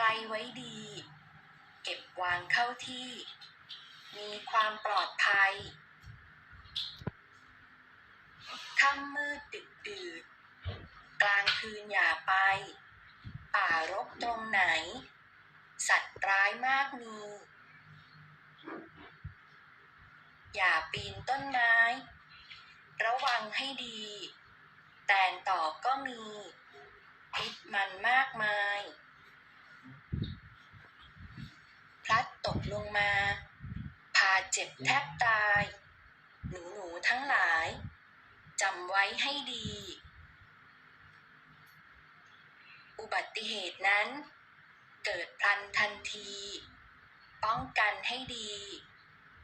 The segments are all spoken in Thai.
ไกลไว้ดี เก็บวางเข้าที่ มีความปลอดภัยค่ำมืดดึกดื่นกลางคืนอย่าไป ป่ารกตรงไหน สัตว์ร้ายมากมี อย่าปีนต้นไม้ ระวังให้ดี แตนต่อก็มีพิษมันมากมาย พลัดตกล งมาพาเจ็บแทบตาย หนูหนูๆทั้งหลายจำไว้ให้ดี อุบัติเหตุนั้น เกิดพลันทันที ป้องกันให้ดี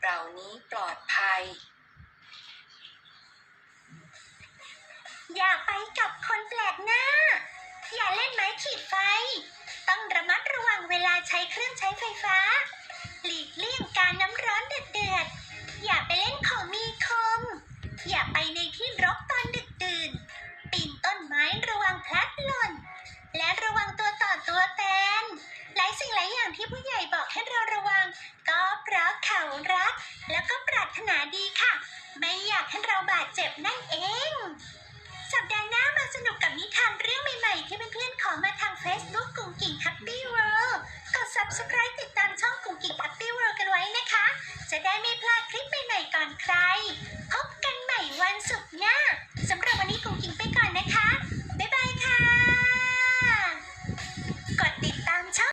เรานี้ปลอดภัย อย่าไปกับคนแปลกหน้า อย่าเล่นไม้ขีดไฟ ต้องระมัดระวังเวลาใช้เครื่องใช้ไฟฟ้า อย่างที่ผู้ใหญ่บอกให้เราระวัง ก็เพราะเขารัก แล้วก็ปรารถนาดีค่ะ ไม่อยากให้เราบาดเจ็บนั่นเอง สัปดาห์หน้ามาสนุกกับนิทานเรื่องใหม่ๆ ที่เพื่อนๆขอมาทาง Facebook กุ่งกิ่ง Happy World กด subscribe ติดตามช่องกุ่งกิ่ง